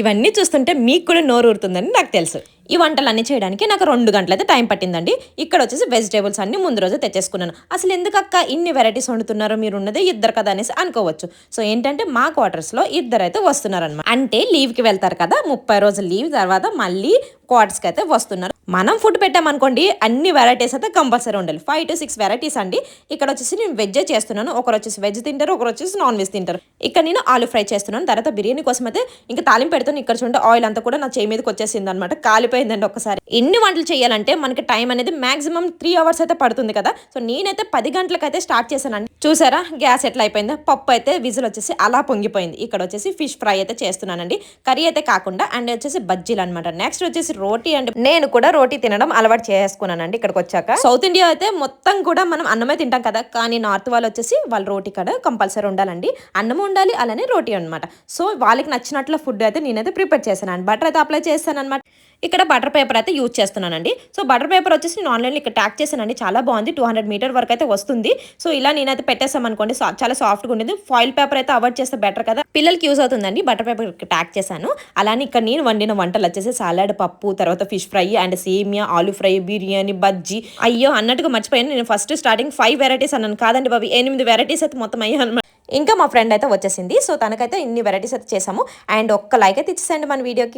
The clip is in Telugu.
ఇవన్నీ చూస్తుంటే మీకు కూడా నోరు ఊరుతుందని నాకు తెలుసు. ఈ వంటలన్నీ చేయడానికి నాకు రెండు గంటలు అయితే టైం పట్టిందండి. ఇక్కడ వచ్చేసి వెజిటేబుల్స్ అన్ని ముందు రోజు తెచ్చేసుకున్నాను. అసలు ఎందుకక్క ఇన్ని వెరైటీస్ వండుతున్నారో? మీరు ఉన్నదే ఇద్దరు కదా అనేసి అనుకోవచ్చు. సో ఏంటంటే మా క్వార్టర్స్లో ఇద్దరు అయితే వస్తున్నారనమాట అంటే లీవ్కి వెళ్తారు కదా ముప్పై రోజులు లీవ్ తర్వాత మళ్ళీ క్వార్టర్స్కి అయితే వస్తున్నారు. మనం ఫుడ్ పెట్టామనుకోండి అన్ని వెరైటీస్ అయితే కంపల్సరీ ఉండాలి. ఫైవ్ టు సిక్స్ వెరైటీస్ అండి. ఇక్కడ వచ్చేసి నేను వెజ్ చేస్తున్నాను. ఒకరు వచ్చేసి వెజ్ తింటారు ఒకరు వచ్చేసి నాన్ వెజ్ తింటారు. ఇక్కడ నేను ఆలు ఫ్రై చేస్తున్నాను. తర్వాత బిర్యానీ కోసం అయితే ఇంకా తాలింపు పెడుతున్నాను ఇక్కడ చూడండి ఆయిల్ అంతా కూడా నా చేయి మీదకి వచ్చేసింది అనమాట అయిపోయిందండి ఒకసారి. ఎన్ని వంటలు చేయాలంటే మనకి టైం అనేది మాక్సిమం త్రీ అవర్స్ అయితే పడుతుంది కదా. సో నేనైతే పది గంటలకు అయితే స్టార్ట్ చేశానండి. చూసారా? గ్యాస్ ఎట్లా అయిపోయిందో? పప్పు అయితే విజిల్ వచ్చేసి అలా పొంగిపోయింది. ఇక్కడ వచ్చేసి ఫిష్ ఫ్రై అయితే చేస్తున్నానండి. కర్రీ అయితే కాకుండా అండ్ వచ్చేసి బజ్జీలు అనమాట నెక్స్ట్ వచ్చేసి రోటీ అండ్ నేను కూడా రోటీ తినడం అలవాటు చేసుకున్నానండి ఇక్కడికి వచ్చాక. సౌత్ ఇండియా అయితే మొత్తం కూడా మనం అన్నమే తింటాం కదా. కానీ నార్త్ వాళ్ళు వచ్చేసి వాళ్ళ రోటీ కాడ కంపల్సరీ ఉండాలండి. అన్నం ఉండాలి అలానే రోటీ అనమాట సో వాళ్ళకి నచ్చినట్లు ఫుడ్ అయితే నేనైతే ప్రిపేర్ చేశాను బటర్ అయితే అప్లై చేస్తాను అనమాట ఇక్కడ బటర్ పేపర్ అయితే యూజ్ చేస్తున్నానండి. సో బటర్ పేపర్ వచ్చేసి నేను ఆన్లైన్లో ఇక్కడ ట్యాక్ చేశానండి. చాలా బాగుంది. టూ హండ్రెడ్ మీటర్ వరకు అయితే వస్తుంది. సో ఇలా నేనైతే పెట్టేసామనుకోండి చాలా సాఫ్ట్గా ఉండేది. ఫాయిల్ పేపర్ అయితే అవాయిడ్ చేస్తే బెటర్ కదా. పిల్లలకి యూజ్ అవుతుందండి. బటర్ పేపర్ ట్యాక్ చేశాను. అలానే ఇక్కడ నేను వండిన వంటలు వచ్చేసి సాలాడ్ పప్పు తర్వాత ఫిష్ ఫ్రై అండ్ సేమియా ఆలు ఫ్రై బిర్యానీ బజ్జీ. అయ్యో అన్నట్టుగా మర్చిపోయాను. నేను ఫస్ట్ స్టార్టింగ్ ఫైవ్ వెరైటీస్ అన్నాను. కాదండి బాబు ఎనిమిది వెరైటీస్ అయితే మొత్తం అయ్యాను అనమాట ఇంకా మా ఫ్రెండ్ అయితే వచ్చేసింది. సో తనకైతే ఇన్ని వెరైటీస్ అయితే చేసాము అండ్ ఒక్క లైక్ అయితే ఇచ్చేసండి మన వీడియోకి.